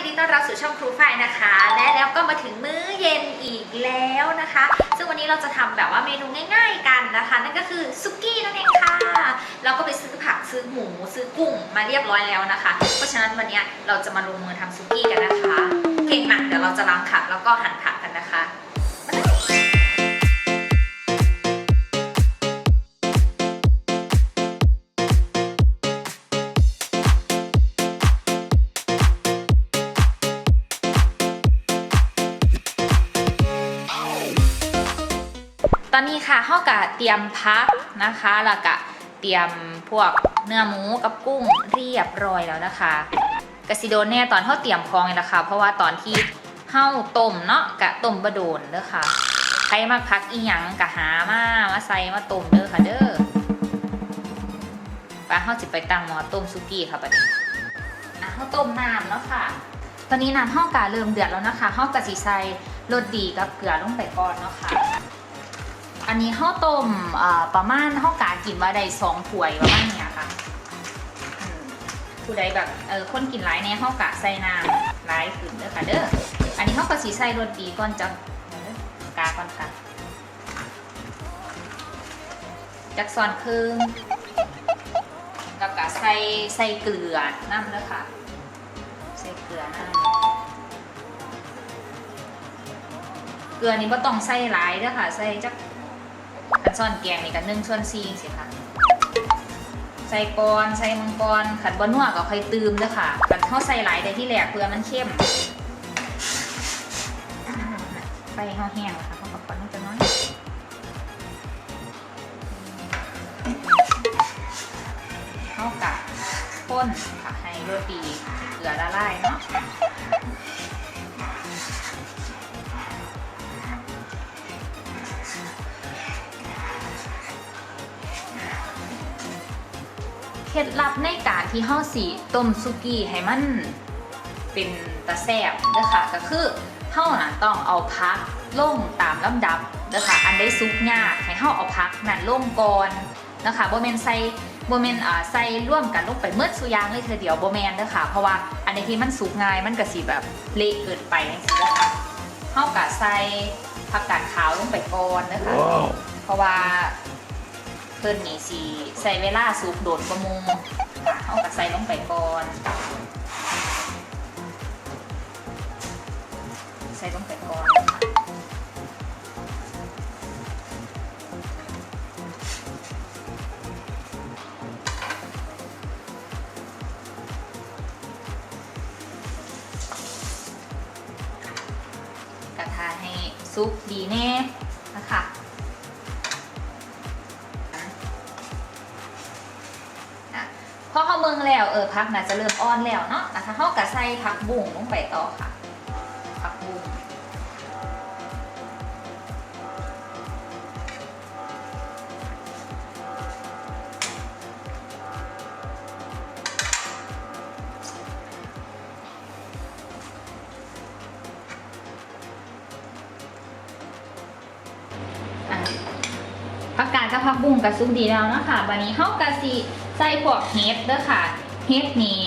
ยินดีต้อนรับสู่ช่องครูฝ้ายนะคะ และแล้วก็มาถึงมื้อเย็นอีกแล้วนะคะ ซึ่งวันนี้เราจะทำแบบว่าเมนูง่าย ๆ กันนะคะ นั่นก็คือซุกี้นั่นเองค่ะ เราก็ไปซื้อผักซื้อหมูซื้อกุ้งมาเรียบร้อยแล้วนะคะ เพราะฉะนั้นวันนี้เราจะมาลงมือทำซุกี้กันนะคะ เก่งมากเดี๋ยวเราจะล้างผักแล้วก็หั่นผักกันนะคะ อนนี้ค่ะเฮากะเตรียมพักนะคะแล้วก็เตรียมพวกเนื้อหมูกับกุ้งเรียบร้อยแล้วนะคะกะสิโดนแน่ตอนเฮาเตรียมพองนี่แหละค่ะ เพราะว่าตอนที่เฮาต้มเนาะกะต้มบะโดนเด้อค่ะใครมาพักอีหยังกะหามามาใส่มาต้มเด้อค่ะเด้อไปเฮาสิไปตั้งหม้อต้มซุกี้ค่ะบัดนี้อะเฮาต้มน้ำเนาะค่ะ ตอนนี้น้ำเฮากะเริ่มเดือดแล้วนะคะเฮากะสิใส่รสดีกับเกลือลงไปก่อนเนาะค่ะ อันนี้ข้าวต้มประมาณข้าวกากินว่าได้สองถ้วยประมาณเนี้ยค่ะผู้ใดแบบเออคนกินหลายในข้าวกาใส่น้ำหลายขึ้นเด้อค่ะเด้ออันนี้ข้าวกะสีใส่รสดีก่อนจะเดี๋ยวเด้อกาก่อนค่ะจักซอนครึ่งแล้วก็ใส่ใส่เกลือน้ำเด้อค่ะใส่เกลือน้ำเกลือนี่ก็ต้องใส่หลายเด้อค่ะ ใส่จัก ซ่อนแกงนี่กันหนึ่งส่วนสี่สิค่ะใส่กอนใส่มังกรขันบะนัวก็ค่อยตืมเด้อค่ะขันเข้าใส่หลายได้ที่แหลกเพื่อมันเข้มไฟเขาแห้งค่ะเขากับก่อนนจะน้อยเข้ากับข้นค่ะให้โรตีเกลือละลายเนาะ เคล็ดลับในการที่ห่อสีต้มซุกี้ให้มันเป็นตะแซบเด้อค่ะก็คือเฮาน่ะต้องเอาพักลงตามลำดับเด้อค่ะอันได้ซุกยากให้เฮาเอาพักนั่นลงก่อนนะคะบ่แม่นใส่บ่แม่นอ่าใส่ร่วมกันลงไปเมื่อสุอยางเลยเธอเดียวบ่แม่นเด้อค่ะเพราะว่าอันนี้ที่มันสุกง่ายมันก็สิแบบเละเกินไปจังซี่เด้อค่ะเฮาก็ใส่ผักกาดขาวลงไปก่อนเด้อค่ะเพราะว่า เพิ่นนี่สิใส่เวลาสุกโดดประมูเอากระใส่ลงไปก่อน ใส่ลงไปก่อนกระทาให้ซุปดีแน่นะคะ เมืองแล้วเออพักน่าจะเริ่มอ่อนแล้วเนาะนะคะเขากะใส่ผักบุ้งลงไปต่อค่ะผักบุ้งอะผักกาดกับผักบุ้งกับซุปดีแล้วเนาะคะวันนี้เฮากะสิ ใส่พวกเฮ็ดเด้อค่ะเฮ็ดนี่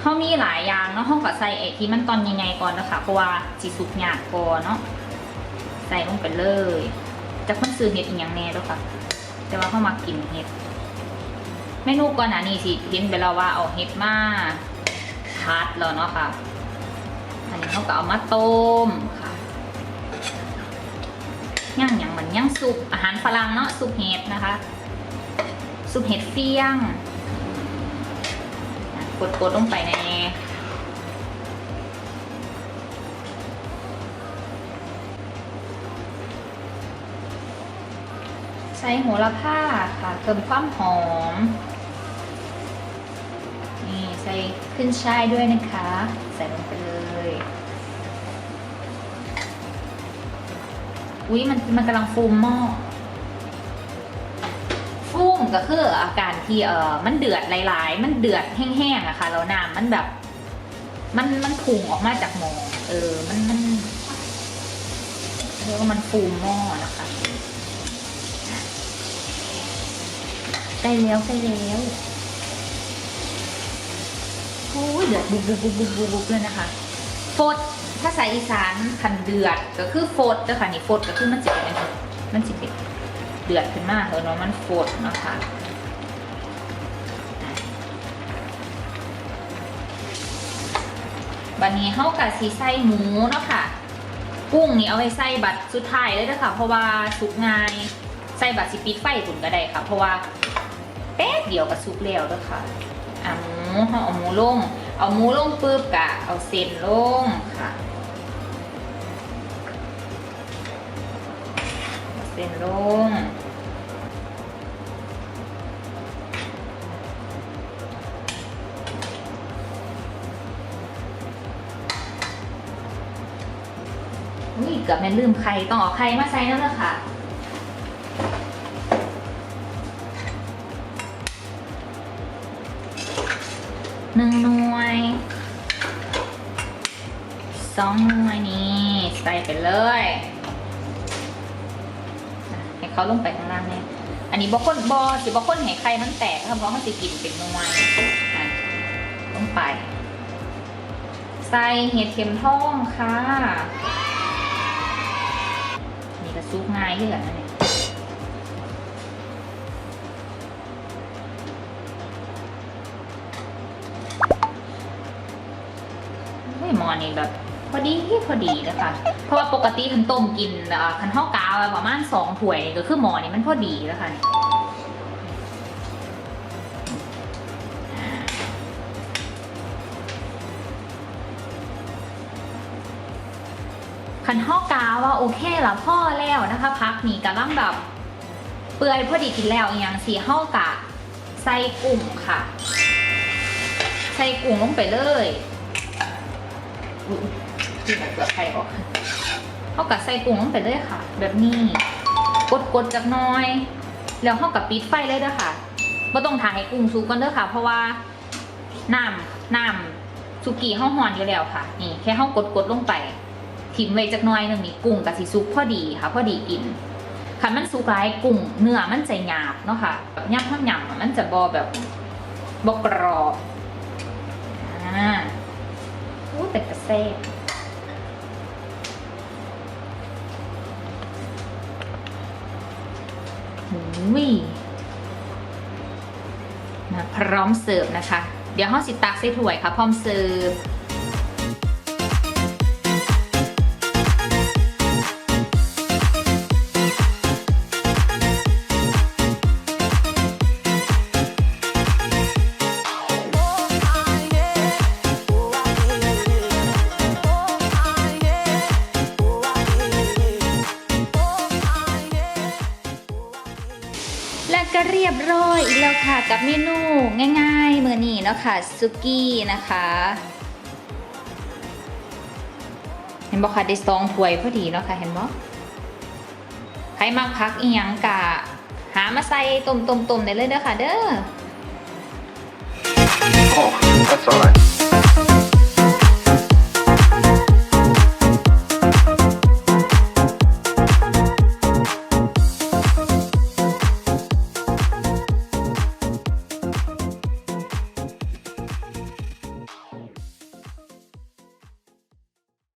เฮามีหลายอย่างเนาะเฮาก็ใส่ไอ้ที่มันตอนยังไงก่อนนะคะเพราะว่าสิสุกยากก่อนเนาะใส่ลงไปเลยจะคนซื้อเฮ็ดอีกอย่างแน่เด้อค่ะ แต่ว่าเฮามากินเฮ็ดเมนูก่อนหน้านี้สิเห็นไปแล้วว่าเอาเฮ็ดมาพัดแล้วเนาะค่ะ อันนี้เฮาก็เอามาต้มค่ะย่างอย่างเหมือนย่างซุปอาหารฝรั่งเนาะซุปเห็ดนะคะซุปเห็ดเฟี้ยง กดกดลงไปในใส่โหระพาค่ะเติมความหอม นี่ใส่ขึ้นช่ายด้วยนะคะ ใส่ลงไปเลย อุ้ยมันมันกำลังฟูมหม้อ ฟูมก็คืออาการที่เออมันเดือดหลาย ๆ มันเดือดแห้งๆอะค่ะแล้วน้ำมันแบบ มันมันพุ่งออกมาจากหม้อเออ มันมันเรียกว่ามันฟูมหม้อนะคะใกล้แล้วใกล้แล้วโอ้ยเดือดบุบบุบบุบบุบบุบเลยนะคะฟดภาษาอีสานคันเดือดก็คือฟดเด้ค่ะนี่ฟดก็คือมันจะเป็นมันจะเป็น เดือดขึ้นมาเออเนาะมันฟดเนาะคะบันนี้เฮากะสีใส่หมูเนาะค่ะ กุ้งนี่เอาไว้ใส่บัตรสุดท้ายเลยเด้อค่ะเพราะว่าสุกง่ายใส่บัตรสิปิดไฟตุนก็ได้ค่ะ เพราะว่าแป๊บเดียวก็สุกแล้วเด้อค่ะอะหมูเฮาเอาหมูลง เอาหมูลงปุ๊บกะเอาเส้นลงค่ะเอาเส้นลง อุ้ยเกือบแม่นลืมไข่ต้องเอาไข่มาใส่นั่นแหละค่ะหนึ่งหน่วยสองหน่วยนี้ใส่ไปเลยให้เขาลงไปข้างล่างเนี่ยอันนี้บอคนบอสิบอคนให้ไข่มันแตกค่ะเพราะมันจะกินเป็นหน่วยลงไปใส่เห็ดเข็มทองค่ะ ซุกง่ายเยอะนะเนี่ยเฮ้ยหมอนี่แบบพอดีพอดีนะคะ เพราะว่าปกติคันต้มกินคันข้าวกาวประมาณสองถ้วยก็คือหมอนี่มันพอดีแล้วค่ะ คันข้าวกาว่าโอเคละพ่อแล้วนะคะ พักนี่กำลังแบบเปื่อยพอดีกินแล้วอย่างสีข้าวกะใส่กุ้งค่ะ ใส่กุ้งลงไปเลยที่ไหนเปลือกไข่ออกเข้ากับใส่กุ้งลงไปเลยค่ะ แบบนี้ กดกดๆจักน้อย แล้วเข้ากับปิดไฟเลยเด้อค่ะไม่ต้องทาให้กุ้งสุกกันเด้อค่ะ เพราะว่าน้ำน้ำสุกี้ห้าหอนอยู่แล้วค่ะ นี่แค่เข้ากดกดๆลงไป ทิ้งไว้จักหน้อยหนึ่งนี่กุ้งกับสีซุปพอดีค่ะพอดีกินคันมันสุกหลกุ้งเนื้อมันจะหยาบเนาะค่ะแบบย่ำข้างยำอะมันจะบอแบบบกรอบอ่าโอ้แต่กระเซ่บหูยมาพร้อมเสิร์ฟนะคะ เดี๋ยวห้องสิตักใส่ถ้วยค่ะ พร้อมเสิร์ฟ ยบร้อยอีกแล้วค่ะกับเมนูง่ายๆมือนี้เนาะค่ะซุกี้นะคะ เห็นบอกค่ะได้ซองถ้วยพอดีเนาะค่ะเห็นบอกใครมาพักอีหยังกะ หามาใส่ต้มๆๆได้เลยเด้อค่ะเด้อ Oh, that's alright.